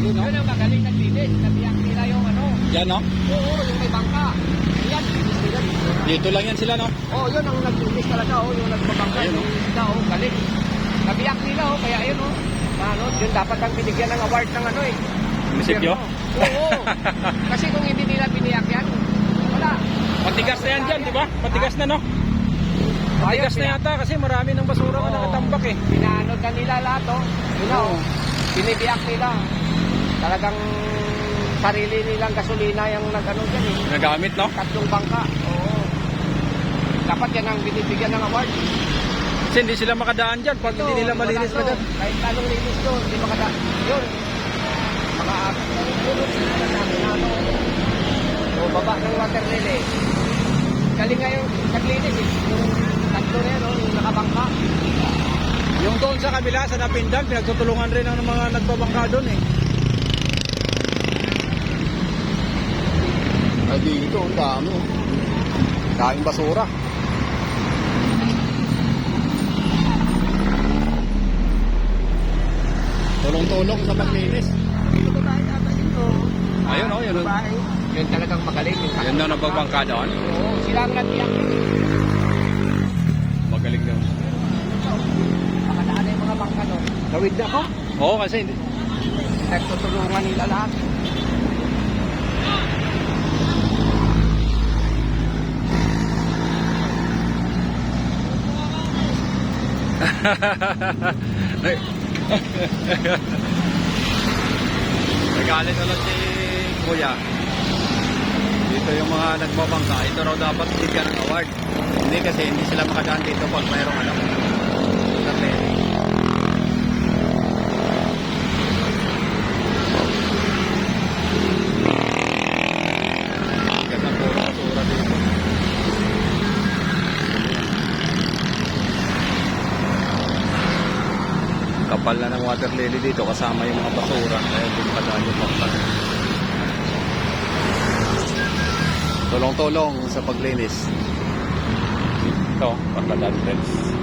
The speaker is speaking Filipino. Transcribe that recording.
dulo, no? Yun ang magaling naglinis. Nabiyak nila yung ano. Yan, no? Oo, yung may bangka. Yan, linis nila. Dito lang yan sila, no? Oo, yun ang naglinis talaga. Oo, yung nagbabangka. Ayun, Yung isda, oh, galing. Nabiyak nila, oh. Kaya yun, oh. Ano, yun dapat ang binigyan ng award ng ano eh. Munisipyo? Oo. Kasi kung hindi nila biniyak yan, wala. Matigas na yan dyan, di ba? Matigas na, no? Matigas na yata kasi marami ng basura Oo. na nakatambak eh. Pinaano nila lahat, oh. Yun oh. Binibiyak nila. Talagang sarili nilang gasolina yung nag-ano dyan eh. Nagamit, no? Tatlong bangka. Oo. Dapat yan ang binibigyan ng award. Kasi hindi sila makadaan dyan pag hindi nila malinis na dyan. to. Kahit anong linis doon, hindi makada. Yun. Mga sila na ano. O baba ng water lily. Galing nga yung naglinis eh. Yung tatlo na yan, oh, yung nakabangka. Yung doon sa kabila, sa Napindan, pinagtutulungan rin ng mga nagbabangka doon eh. Dito, ang dami. oh. Daming basura. Tulong-tulong sa paglinis. Dito babae ata dito. Ayun, oh, yun, oh. Yun talagang magaling. Yan na nagbabangka doon. Oo, sila ang nagtiyak. Magaling daw. Makadaan na yung mga bangka doon. Gawid na ko. Oo, kasi hindi. Nagtutulungan nila lahat. Nagalit ulit si Kuya. Dito yung mga nagbabangka. Ito raw dapat bigyan ng award. Hindi kasi hindi sila makadaan dito pag mayroong ano. Kasi Ganda puro basura dito. Kapal na ng water lily dito kasama yung mga basura kaya hindi makadaan yung bangka. Tulong-tulong sa paglinis. Ito, Pakladad Friends.